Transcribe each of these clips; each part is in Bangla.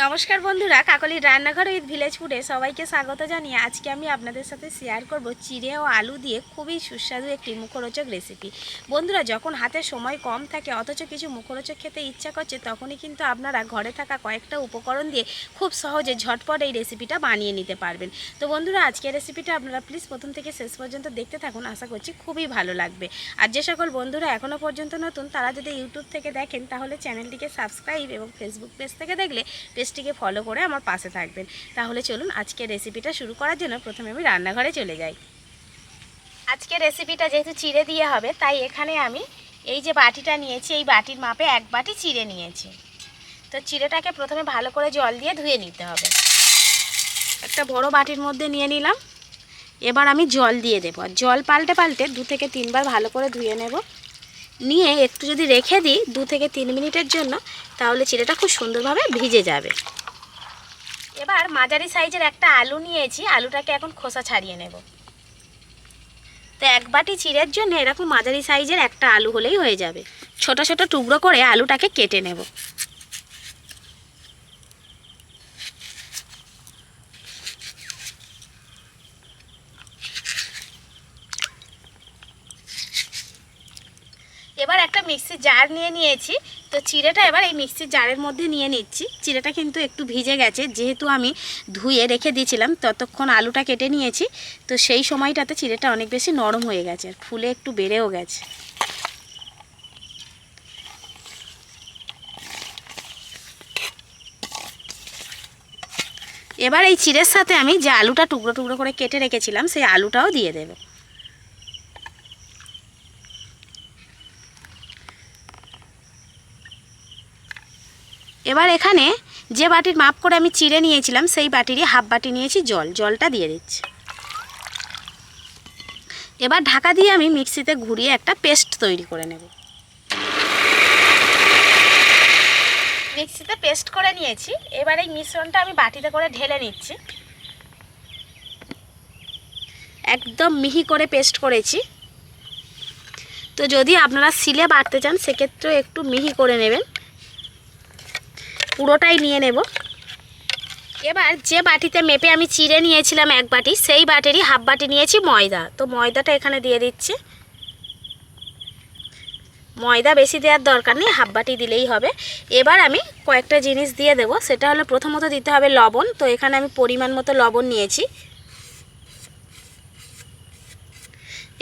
নমস্কার বন্ধুরা কাকলির রান্নাঘর উইথ ভিলেজ ফুডে সবাইকে স্বাগত জানিয়ে আজকে আমি আপনাদের সাথে শেয়ার করব চিড়ে ও আলু দিয়ে খুবই সুস্বাদু একটি মুখরোচক রেসিপি বন্ধুরা, যখন হাতে সময় কম থাকে, অথচ কিছু মুখরোচক খেতে ইচ্ছা করছে, তখনই কিন্তু আপনারা ঘরে থাকা কয়েকটা উপকরণ দিয়ে খুব সহজে ঝটপট এই রেসিপিটা বানিয়ে নিতে পারবেন। তো বন্ধুরা, আজকের রেসিপিটা আপনারা প্লিজ প্রথম থেকে শেষ পর্যন্ত দেখতে থাকুন, আশা করছি খুবই ভালো লাগবে। আর যে সকল বন্ধুরা এখনও পর্যন্ত নতুন, তারা যদি ইউটিউব থেকে দেখেন, তাহলে চ্যানেলটিকে সাবস্ক্রাইব এবং ফেসবুক পেজ থেকে দেখলে পেজটিকে ফলো করে আমার পাশে থাকবেন। তাহলে চলুন আজকে রেসিপিটা শুরু করার জন্য প্রথমে আমি রান্নাঘরে চলে যাই। আজকে রেসিপিটা যেহেতু চিড়ে দিয়ে হবে, তাই এখানে আমি এই যে বাটিটা নিয়েছি, এই বাটির মাপে এক বাটি চিড়ে নিয়েছি। তো চিড়েটাকে প্রথমে ভালো করে জল দিয়ে ধুয়ে নিতে হবে। একটা বড় বাটির মধ্যে নিয়ে নিলাম। এবার আমি জল দিয়ে দেবো। জল পাল্টে পাল্টে দু থেকে তিনবার ভালো করে ধুয়ে নেব। নিয়ে একটু যদি রেখে দিই দু থেকে তিন মিনিটের জন্য, তাহলে চিড়েটা খুব সুন্দরভাবে ভিজে যাবে। এবার মাঝারি সাইজের একটা আলু নিয়েছি, আলুটাকে এখন খোসা ছাড়িয়ে নেব। তো এক বাটি চিড়ের জন্য এরকম মাঝারি সাইজের একটা আলু হলেই হয়ে যাবে। ছোট ছোট টুকরো করে আলুটাকে কেটে নেব। এবার একটা মিক্সির জার নিয়ে নিয়েছি। তো চিড়েটা এবার এই মিক্সির জারের মধ্যে নিয়ে নিচ্ছি। চিড়েটা কিন্তু একটু ভিজে গেছে, যেহেতু আমি ধুয়ে রেখে দিয়েছিলাম, ততক্ষণ আলুটা কেটে নিয়েছি। তো সেই সময়টাতে চিড়েটা অনেক বেশি নরম হয়ে গেছে, আর ফুলে একটু বেড়েও গেছে। এবার এই চিড়ের সাথে আমি যে আলুটা টুকরো টুকরো করে কেটে রেখেছিলাম, সেই আলুটাও দিয়ে দেবো। এবার এখানে যে বাটির মাপ করে আমি চিড়ে নিয়েছিলাম, সেই বাটিরই হাফ বাটি নিয়েছি জল। জলটা দিয়ে দিচ্ছি। এবার ঢাকা দিয়ে আমি মিক্সিতে ঘুরিয়ে একটা পেস্ট তৈরি করে নেব। মিক্সিতে পেস্ট করে নিয়েছি। এবার এই মিশ্রণটা আমি বাটিতে করে ঢেলে নিচ্ছি। একদম মিহি করে পেস্ট করেছি। তো যদি আপনারা সিলে বাটতে চান, সেক্ষেত্রেও একটু মিহি করে নেবেন। পুরোটাই নিয়ে নেব। এবার যে বাটিতে মেপে আমি চিড়ে নিয়েছিলাম এক বাটি, সেই বাটিরই হাফ বাটি নিয়েছি ময়দা। তো ময়দাটা এখানে দিয়ে দিচ্ছি। ময়দা বেশি দেওয়ার দরকার নেই, হাফ বাটি দিলেই হবে। এবার আমি কয়েকটা জিনিস দিয়ে দেব। সেটা হলো প্রথমত দিতে হবে লবণ। তো এখানে আমি পরিমাণ মতো লবণ নিয়েছি।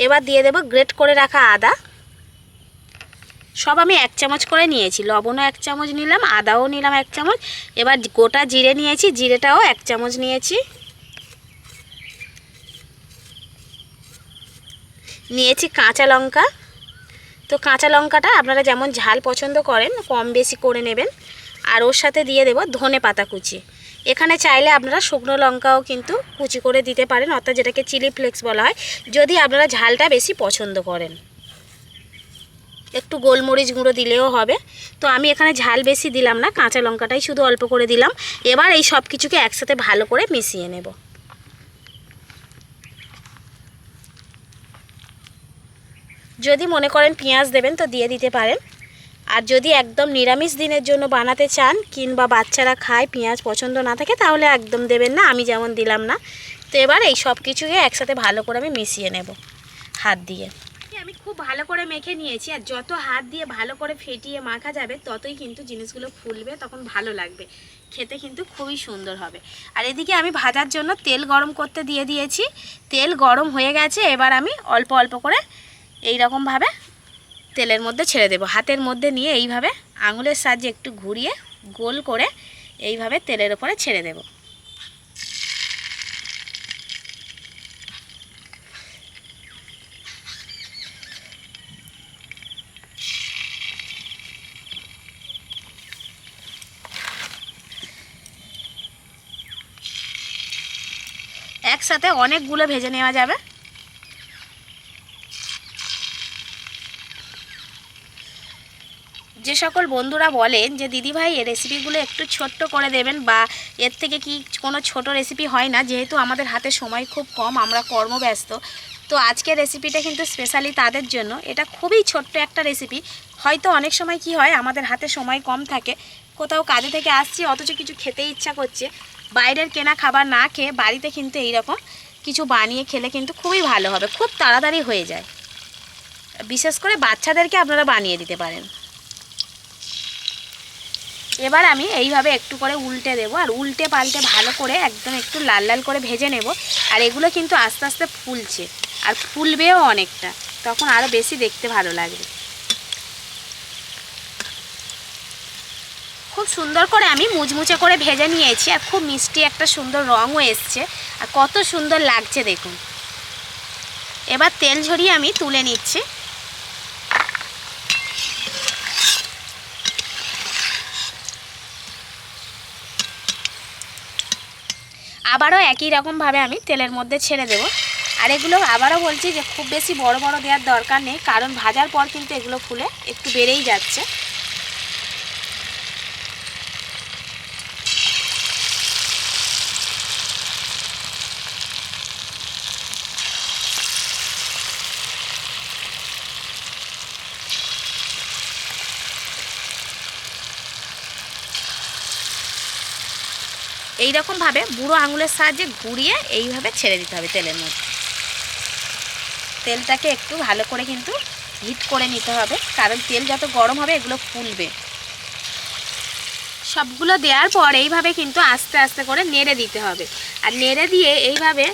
এবার দিয়ে দেব গ্রেট করে রাখা আদা। সব আমি এক চামচ করে নিয়েছি। লবণও এক চামচ নিলাম, আদাও নিলাম এক চামচ। এবার গোটা জিরে নিয়েছি, জিরেটাও এক চামচ নিয়েছি। নিয়েছি কাঁচা লঙ্কা। তো কাঁচা লঙ্কাটা আপনারা যেমন ঝাল পছন্দ করেন, কম বেশি করে নেবেন। আর ওর সাথে দিয়ে দেব ধনে পাতা কুচি। এখানে চাইলে আপনারা শুকনো লঙ্কাও কিন্তু কুচি করে দিতে পারেন, অর্থাৎ যেটাকে চিলি ফ্লেক্স বলা হয়। যদি আপনারা ঝালটা বেশি পছন্দ করেন। একটু গোলমরিচ গুঁড়ো দিলেও হবে। তো আমি এখানে ঝাল বেশি দিলাম না, কাঁচা লঙ্কাটাই শুধু অল্প করে দিলাম। এবার এই সব কিছুকে একসাথে ভালো করে মিশিয়ে নেব। যদি মনে করেন পেঁয়াজ দেবেন তো দিয়ে দিতে পারেন। আর যদি একদম নিরামিষ দিনের জন্য বানাতে চান কিংবা বাচ্চারা খায়, পেঁয়াজ পছন্দ না থাকে, তাহলে একদম দেবেন না, আমি যেমন দিলাম না। তো এবার এই সব কিছুকে একসাথে ভালো করে আমি মিশিয়ে নেব, হাত দিয়ে। খুব ভালো করে মেখে নিয়েছি, আর যত হাত দিয়ে ভালো করে ফেটিয়ে মাখা যাবে, ততই কিন্তু জিনিসগুলো ফুলবে, তখন ভালো লাগবে। খেতে কিন্তু খুবই সুন্দর হবে। আর এদিকে আমি ভাজার জন্য তেল গরম করতে দিয়ে দিয়েছি। তেল গরম হয়ে গেছে, এবার আমি অল্প অল্প করে এই রকমভাবে তেলের মধ্যে ছেড়ে দেব। হাতের মধ্যে নিয়ে এইভাবে আঙুলের সাহায্যে একটু ঘুরিয়ে গোল করে এইভাবে তেলের ওপরে ছেড়ে দেবো। একসাথে অনেকগুলো ভেজে নেওয়া যাবে। যে সকল বন্ধুরা বলেন যে, দিদিভাই, এই রেসিপিগুলো একটু ছোট্ট করে দেবেন বা এর থেকে কি কোনো ছোট রেসিপি হয় না? যেহেতু আমাদের হাতে সময় খুব কম, আমরা কর্মব্যস্ত। তো আজকের রেসিপিটা কিন্তু স্পেশালি তাদের জন্য। এটা খুবই ছোট্ট একটা রেসিপি হয়তো অনেক সময় কি হয়, আমাদের হাতে সময় কম থাকে। কোথাও কাজে থেকে আসছি, অথচ কিছু খেতে ইচ্ছা করছে। বাইরের কেনা খাবার না খেয়ে বাড়িতে কিন্তু এইরকম কিছু বানিয়ে খেলে কিন্তু খুবই ভালো হবে, খুব তাড়াতাড়ি হয়ে যায়। বিশেষ করে বাচ্চাদেরকে আপনারা বানিয়ে দিতে পারেন। এবার আমি এইভাবে একটু করে উল্টে দেবো, আর উল্টে পাল্টে ভালো করে একদম একটু লাল লাল করে ভেজে নেব, আর এগুলো কিন্তু আস্তে আস্তে ফুলছে, আর ফুলবেও অনেকটা, তখন আরও বেশি দেখতে ভালো লাগবে। খুব সুন্দর করে আমি মুচমুচে করে ভেজে নিয়েছি আর খুব মিষ্টি একটা সুন্দর রঙও এসছে। আর কত সুন্দর লাগছে দেখুন। এবার তেল ঝরিয়ে আমি তুলে নিচ্ছি। আবারও একই রকমভাবে আমি তেলের মধ্যে ছেড়ে দেব। আর এগুলো আবারও বলছি যে খুব বেশি বড় বড় দেওয়ার দরকার নেই, কারণ ভাজার পর কিন্তু এগুলো ফুলে একটু বেড়েই যাচ্ছে। এই রকমভাবে বুড়ো আঙুলের সাহায্যে ঘুরিয়ে এইভাবে ছেড়ে দিতে হবে তেলের মধ্যে। তেলটাকে একটু ভালো করে কিন্তু হিট করে নিতে হবে, কারণ তেল যত গরম হবে এগুলো ফুলবে। সবগুলো দেওয়ার পর এইভাবে কিন্তু আস্তে আস্তে করে নেড়ে দিতে হবে। আর নেড়ে দিয়ে এইভাবে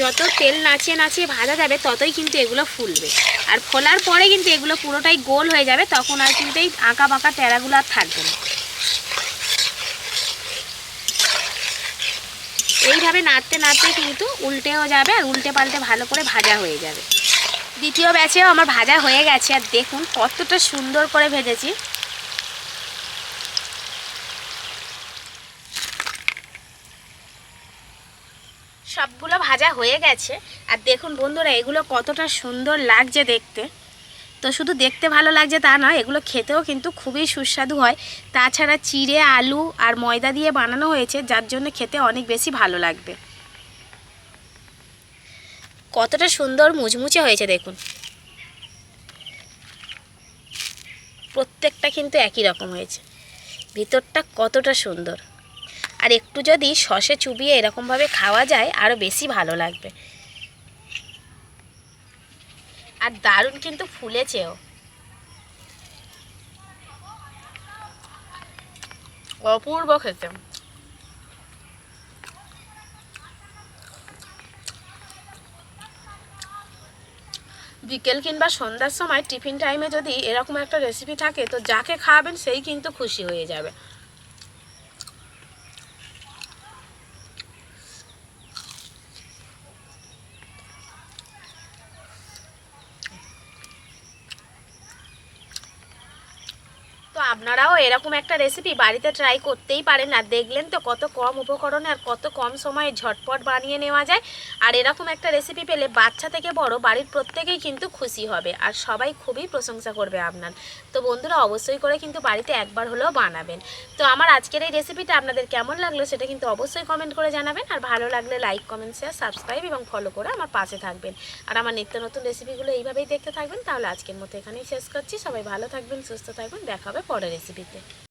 যত তেল নাচিয়ে নাচিয়ে ভাজা যাবে ততই কিন্তু এগুলো ফুলবে। আর ফোলার পরে কিন্তু এগুলো পুরোটাই গোল হয়ে যাবে, তখন আর কিন্তু এই আঁকা বাঁকা টেরাগুলো আর থাকবে না। এইভাবে নাড়তে নাড়তে কিন্তু উল্টেও যাবে আর উল্টে পাল্টে ভালো করে ভাজা হয়ে যাবে। দ্বিতীয় ব্যাচেও আমার ভাজা হয়ে গেছে আর দেখুন কতটা সুন্দর করে ভেজেছি। সবগুলো ভাজা হয়ে গেছে আর দেখুন বন্ধুরা এগুলো কতটা সুন্দর লাগছে দেখতে। তো শুধু দেখতে ভালো লাগছে তা নয়, এগুলো খেতেও কিন্তু খুবই সুস্বাদু হয়। তাছাড়া চিড়ে, আলু আর ময়দা দিয়ে বানানো হয়েছে, যার জন্য খেতে অনেক বেশি ভালো লাগবে। কতটা সুন্দর মুচমুচে হয়েছে দেখুন। প্রত্যেকটা কিন্তু একই রকম হয়েছে। ভিতরটা কতটা সুন্দর। আর একটু যদি সসে চুবিয়ে এরকমভাবে খাওয়া যায় আরও বেশি ভালো লাগবে। আর দারুণ কিন্তু ফুলেছেও। অপূর্ব খেতে। বিকেল কিংবা সন্ধ্যার সময় টিফিন টাইমে যদি এরকম একটা রেসিপি থাকে, তো যাকে খাওয়াবেন সেই কিন্তু খুশি হয়ে যাবে। আপনারাও এরকম একটা রেসিপি বাড়িতে ট্রাই করতেই পারেন আর দেখলেন তো কত কম উপকরণে আর কত কম সময়ে ঝটপট বানিয়ে নেওয়া যায়। আর এরকম একটা রেসিপি পেলে বাচ্চা থেকে বড় বাড়ির প্রত্যেকেই কিন্তু খুশি হবে। আর সবাই খুবই প্রশংসা করবে আপনার। তো বন্ধুরা, অবশ্যই করে কিন্তু বাড়িতে একবার হলেও বানাবেন। তো আমার আজকের এই রেসিপিটা আপনাদের কেমন লাগল সেটা কিন্তু অবশ্যই কমেন্ট করে জানাবেন। আর ভালো লাগলে লাইক কমেন্ট শেয়ার সাবস্ক্রাইব এবং ফলো করে আমার পাশে থাকবেন। আর আমার নিত্য নতুন রেসিপিগুলো এইভাবেই দেখতে থাকবেন। তাহলে আজকের মতো এখানেই শেষ করছি। সবাই ভালো থাকবেন, সুস্থ থাকবেন। দেখা হবে からですべて。